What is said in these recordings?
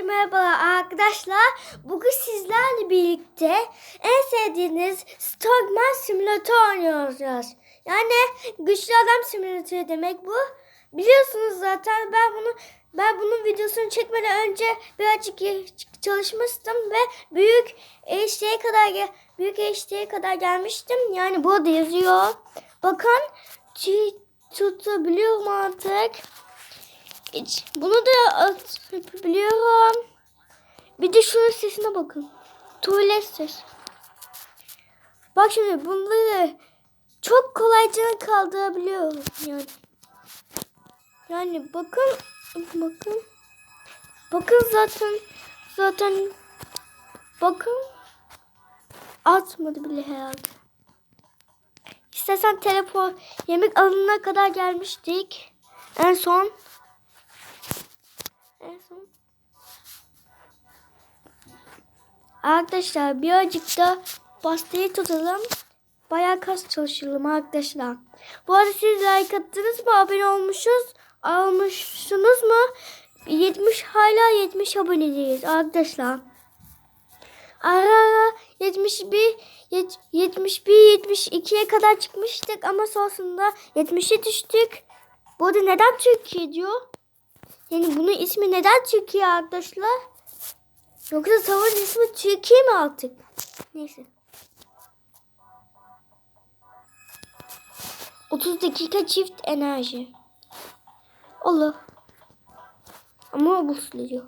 Herkese merhabalar arkadaşlar. Bugün sizlerle birlikte en sevdiğiniz Stockman Simulator oynuyoruz. Yani güçlü adam simülatörü demek bu. Biliyorsunuz zaten ben bunu ben bunun videosunu çekmeden önce birazcık çalışmıştım ve büyük HD'ye kadar büyük HD'ye kadar gelmiştim. Yani burada yazıyor. Bakın tutabiliyorum artık. Hiç. Bunu da atabiliyorum. Bir de şunun sesine bakın. Tuvalet ses. Bak şimdi bunları çok kolayca kaldırabiliyorum yani. Yani bakın bakın. Bakın zaten zaten bakın atmadı bile herhalde. İstersen telefon yemek alınana kadar gelmiştik. En son en. Arkadaşlar birazcık da pastayı tutalım. Bayağı kas çalışalım arkadaşlar. Bu arada siz like attınız mı? Abone olmuşuz. Almışsınız mı? 70 hala 70 abonedeyiz arkadaşlar. Ara ara 71 71 72'ye kadar çıkmıştık ama sonrasında 70'e düştük. Bu arada neden Türkiye diyor? Yani bunun ismi neden Türkiye arkadaşlar? Yoksa savaş ismi Türkiye mi artık? Neyse. 30 dakika çift enerji. Olur. Ama o buslu diyor.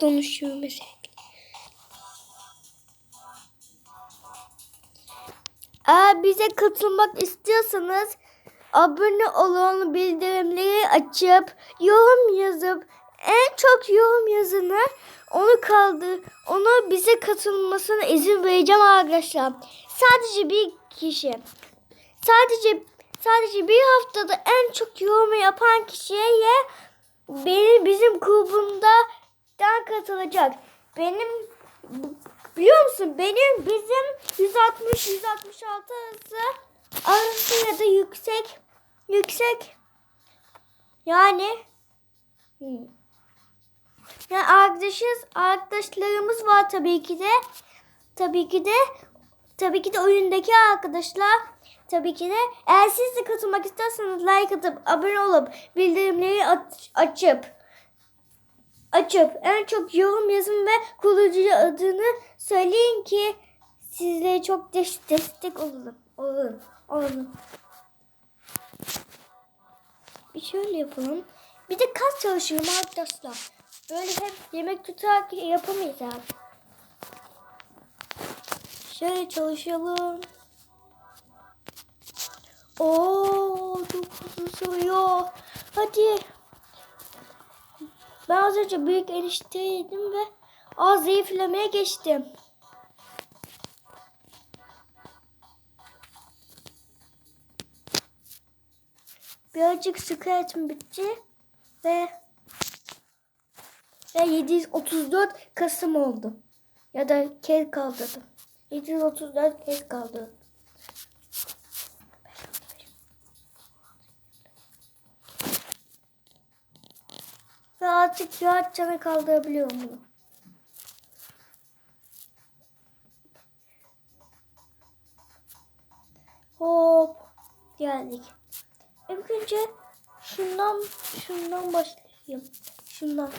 Konuşuyor mesela. Eğer bize katılmak istiyorsanız abone olun, bildirimleri açıp yorum yazıp en çok yorum yazını onu kaldır. Onu bize katılmasına izin vereceğim arkadaşlar. Sadece bir kişi. Sadece sadece bir haftada en çok yorum yapan kişiye benim bizim grubumda katılacak. Benim biliyor musun? Benim bizim 160 166 arası arası ya da yüksek yüksek yani hmm. yani arkadaşız arkadaşlarımız var tabii ki de tabii ki de tabii ki de oyundaki arkadaşlar tabii ki de eğer siz de katılmak isterseniz like atıp abone olup bildirimleri aç, açıp açıp en çok yorum yazın ve kurucu adını söyleyin ki sizlere çok des- destek olalım. Olalım. Olalım. Bir şöyle yapalım. Bir de kas çalışıyorum arkadaşlar. Böyle hep yemek tutarak yapamayız abi. Şöyle çalışalım. Oo, çok uzun sürüyor. Hadi. Ben az önce büyük enişteydim ve az zayıflamaya geçtim. Birazcık sıkıntım bitti ve ve 734 Kasım oldu. Ya da kez kaldırdım. 734 kez kaldırdım. Ve artık rahatça kaldırabiliyorum bunu. Hop geldik. İlk önce şundan şundan başlayayım. Şundan.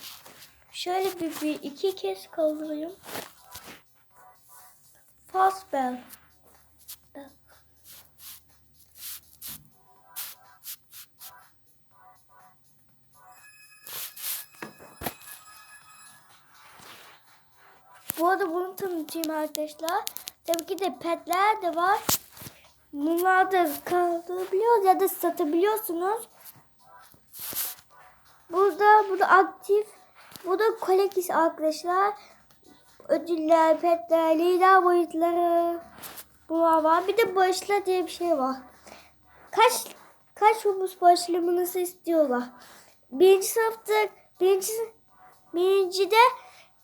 Şöyle bir, bir iki kez kaldırayım. Fast bell. Tanıtayım arkadaşlar. Tabii ki de petler de var. Bunlar da kaldırabiliyoruz ya da satabiliyorsunuz. Burada burada aktif. Burada kolektif arkadaşlar. Ödüller, petler, lider boyutları. Bunlar var. Bir de bağışla diye bir şey var. Kaç kaç omuz bağışlamanızı istiyorlar. Birinci sınıfta birinci birincide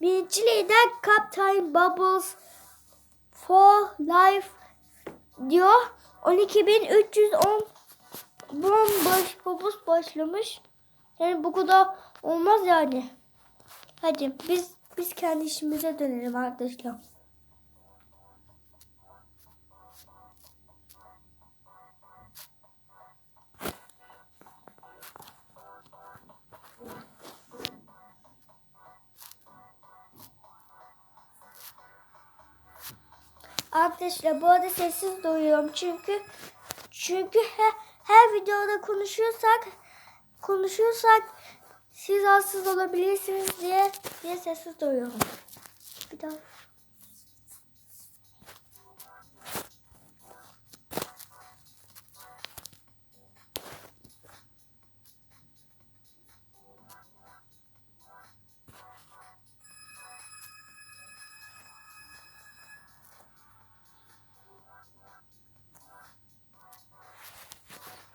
birinci lider Captain Bubbles for Life diyor 12.310 bomboş popus başlamış. Yani bu kadar olmaz yani. Hadi biz biz kendi işimize dönelim arkadaşlar. Arkadaşlar bu arada sessiz duyuyorum çünkü çünkü her, her videoda konuşuyorsak konuşuyorsak siz rahatsız olabilirsiniz diye diye sessiz duyuyorum. Bir daha.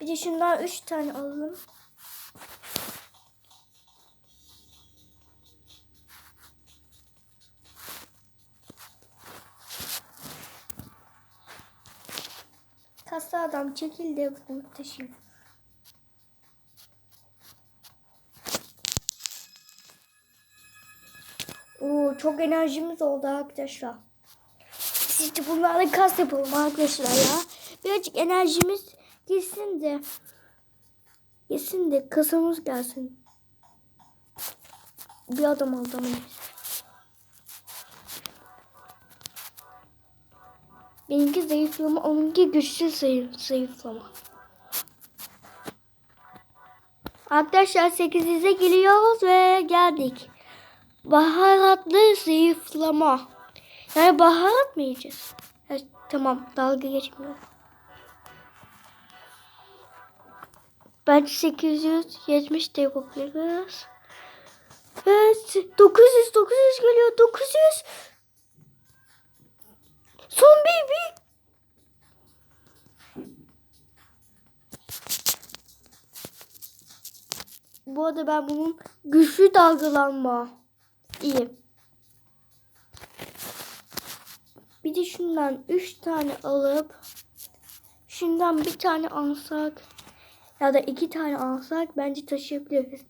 De şundan üç tane alalım. Kasa adam çekil de bunu. Oo, çok enerjimiz oldu arkadaşlar. De bunlarla kas yapalım arkadaşlar ya. Birazcık enerjimiz gitsin de. Gitsin de kasamız gelsin. Bir adam alamayız. Benimki zayıflama, onunki güçlü zayıf, zayıflama. Arkadaşlar 8'e geliyoruz ve geldik. Baharatlı zayıflama. Yani baharat mı yiyeceğiz? Ha, tamam dalga geçmiyorum. Bence 870 de yapabiliriz. Evet 900 900 geliyor 900. Son bir. Bu arada ben bunun güçlü dalgalanma. İyi. Bir de şundan 3 tane alıp şundan bir tane alsak ya da iki tane alsak bence taşıyabiliriz.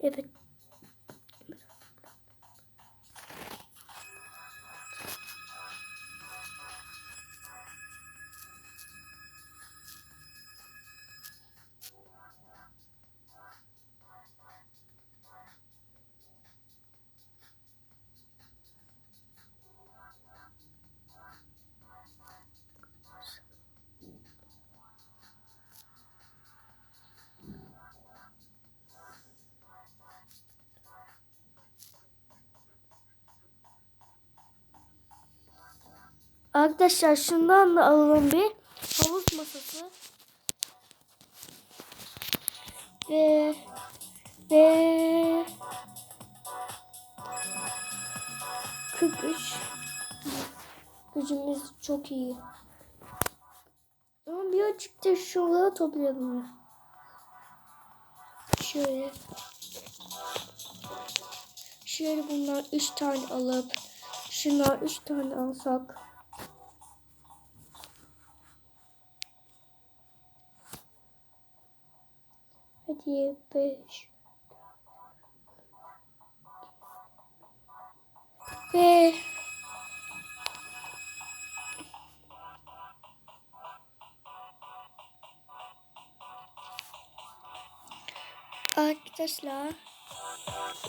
Evet. Arkadaşlar şundan da alalım bir. Havuz masası. Ve ve 43 gücümüz çok iyi. Ama birazcık da şuraları toplayalım. Şöyle. Şöyle bunlar 3 tane alıp şunlar 3 tane alsak. Hadi 5 ve Arkadaşlar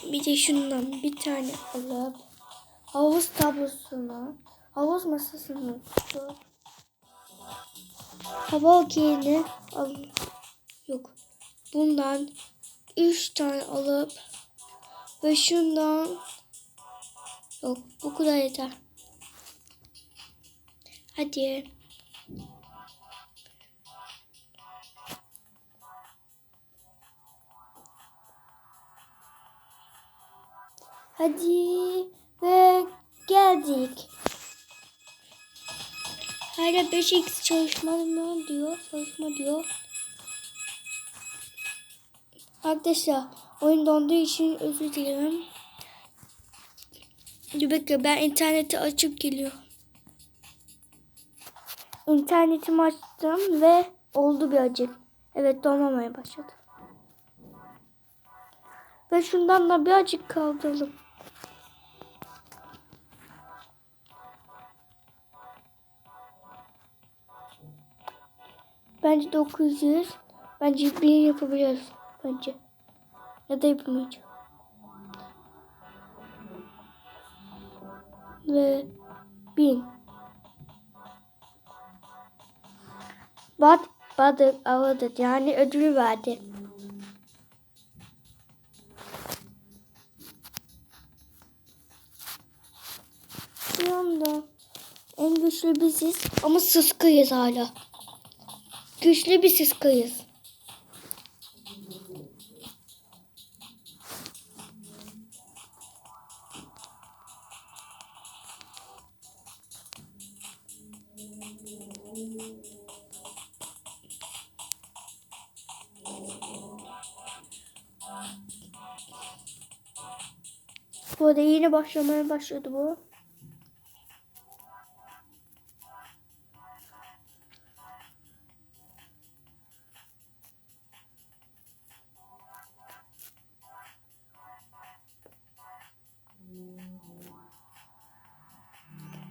bir de şundan bir tane alıp havuz tablosuna havuz masasına tutup hava okeyini al yok bundan üç tane alıp ve şundan yok bu kadar yeter hadi Hadi ve geldik. Hala 5x çalışma mı diyor? Çalışma diyor. Arkadaşlar oyun donduğu için özür dilerim. Dur bekle ben interneti açıp geliyor. internetimi açtım ve oldu birazcık. Evet dolmamaya başladı. Ve şundan da birazcık kaldıralım. Bence 900. Bence 1000 yapabiliriz. Bence. Ya da yapamayacağım. Ve 1000. Bad, badık avadı yani ödülü verdi. Şu anda en güçlü biziz ama sıskıyız hala. Güçlü bir sıskıyız. Bu arada yeni başlamaya başladı bu.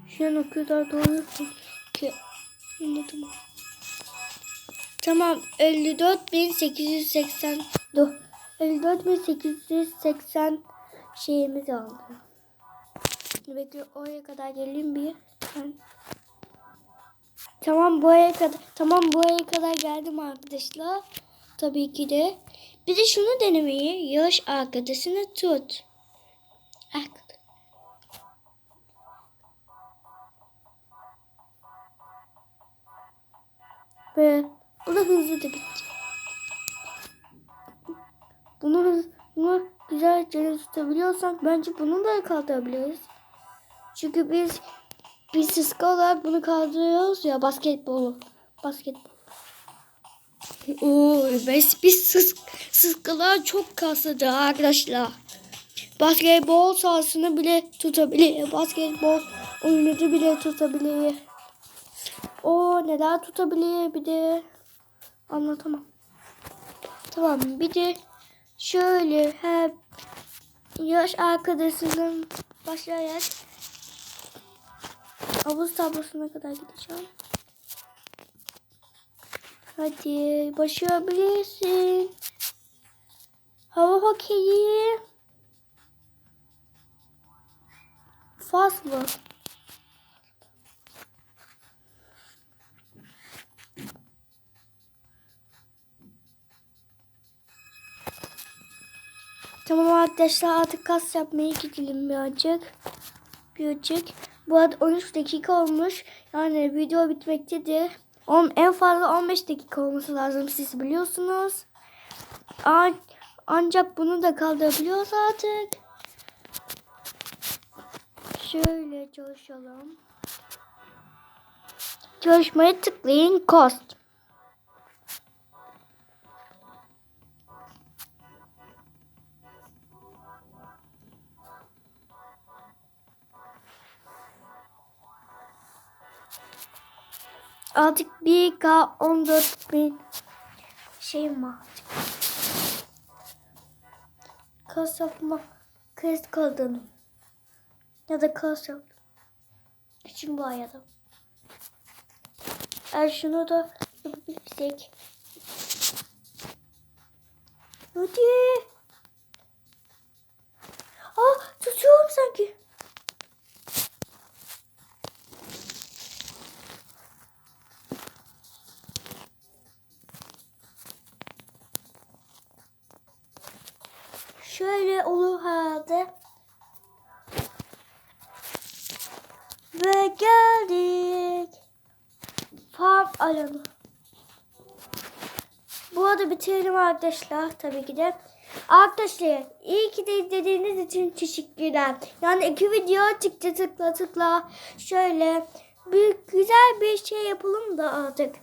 Şu an o kadar doğru anladım. Tamam 54.880 dur 54.880 şeyimiz aldı. Bekle oraya kadar geleyim bir. Ben... Tamam buraya kadar tamam buraya kadar geldim arkadaşlar. Tabii ki de. Bir de şunu denemeyi yarış arkadaşını tut. Arkadaş. Ve bu da hızlı da bitti. Bunu, hız- bunu güzelce tutabiliyorsak bence bunu da kaldırabiliriz. Çünkü biz biz sıska olarak bunu kaldırıyoruz ya basketbolu. Basketbol. Oo, biz, biz sıs, sıskalar çok kasıdı arkadaşlar. Basketbol sahasını bile tutabilir. Basketbol oyunu bile tutabilir. O neler tutabilir bir de anlatamam. Tamam bir de şöyle hep yaş arkadaşının başlayarak havuz tablosuna kadar gideceğim. Hadi başarabilirsin. Hava hokeyi. Faslı. Tamam arkadaşlar artık kas yapmaya gidelim birazcık. Birazcık. Bu arada 13 dakika olmuş. Yani video bitmektedir. En fazla 15 dakika olması lazım siz biliyorsunuz. An ancak bunu da kaldırabiliyoruz artık. Şöyle çalışalım. Çalışmaya tıklayın. Cost. Artık 1K 14 bin şeyim var artık. Kas yapma. Kas kaldırdım. Ya da kas yaptım. Küçüm bu ayada. Eğer şunu da yapabilirsek. Hadi. Ah tutuyorum sanki. Şöyle olur herhalde. Ve geldik. Alanı. Bu arada bitirelim arkadaşlar tabii ki de. Arkadaşlar iyi ki de izlediğiniz için teşekkürler. Yani iki video çıktı tıkla tıkla. Şöyle büyük güzel bir şey yapalım da artık.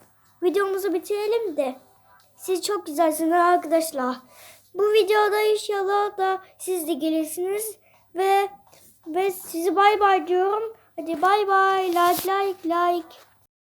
Videomuzu bitirelim de. Siz çok güzelsiniz arkadaşlar. Bu videoda inşallah da siz de gelirsiniz ve ve sizi bay bay diyorum. Hadi bay bay like like like.